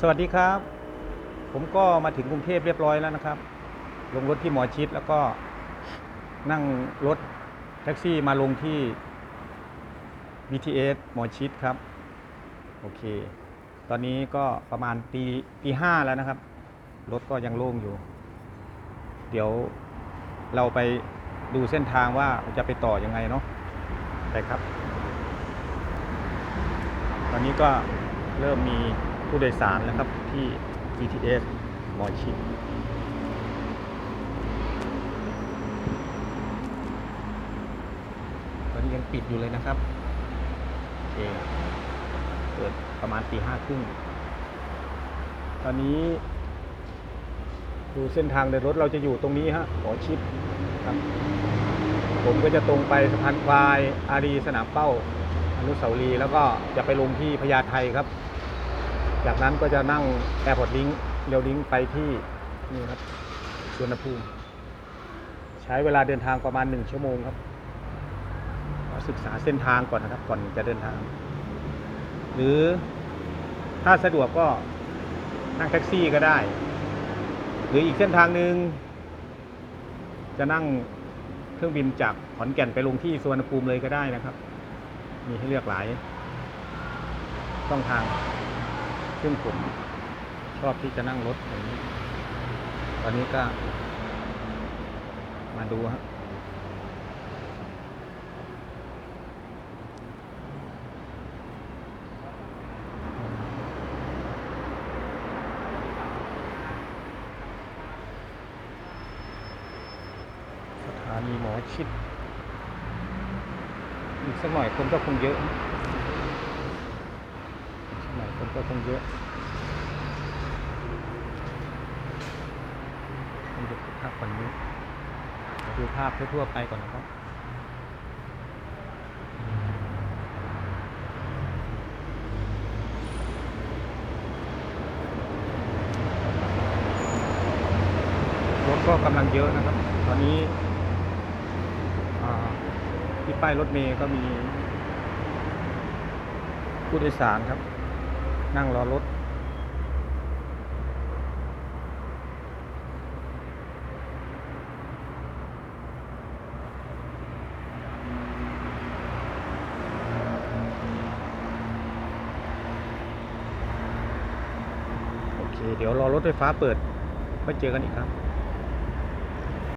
สวัสดีครับ ผมก็มาถึงกรุงเทพเรียบร้อยแล้วนะครับ ลงรถที่หมอชิดแล้วก็นั่งรถแท็กซี่มาลงที่ BTS หมอชิดครับ โอเค ตอนนี้ก็ประมาณตีตีห้าแล้วนะครับ รถก็ยังโล่งอยู่ เดี๋ยวเราไปดูเส้นทางว่าจะไปต่อยังไงเนาะไปครับ ตอนนี้ก็เริ่มมี ผู้โดยสารแล้วครับที่ BTS หมอชิดตอนนี้ยังปิดอยู่เลยนะครับโอเคเปิดประมาณตีห้าครึ่งตอนนี้ ดูเส้นทางเดินรถเราจะอยู่ตรงนี้ฮะหมอชิดครับผมก็จะตรงไปสะพานควายอารีสนามเป้าอนุสาวรีย์แล้วก็จะไปลงที่พญาไทครับ จากนั้นก็จะนั่งแอร์พอร์ตลิงเรียวลิงไปที่นี่ครับสวนภูมิ ใช้เวลาเดินทางประมาณหนึ่งชั่วโมงครับศึกษาเส้นทางก่อนนะครับก่อนจะเดินทาง หรือถ้าสะดวกก็นั่งแท็กซี่ก็ได้ หรืออีกเส้นทางหนึ่งจะนั่งเครื่องบินจากขอนแก่นไปลงที่สุวรรณภูมิเลยก็ได้นะครับ มีให้เลือกหลายช่องทาง ซึ่งผมชอบที่จะนั่งรถอย่างนี้ ตอนนี้ก็ มาดูฮะสถานีหมอชิด อีกสักหน่อยคนก็คงเยอะ กหน่อยคนก็คงเยอะต้องดูภาพก่อนนี้ดูภาพทั่วๆไปก่อนนะครับรถก็กำลังเยอะนะครับ ตอนนี้ที่ป้ายรถเมย์ก็มีผู้โดยสารครับ นั่งรอรถโอเคเดี๋ยวรอรถไฟฟ้าเปิดไว้เจอกันอีกครับ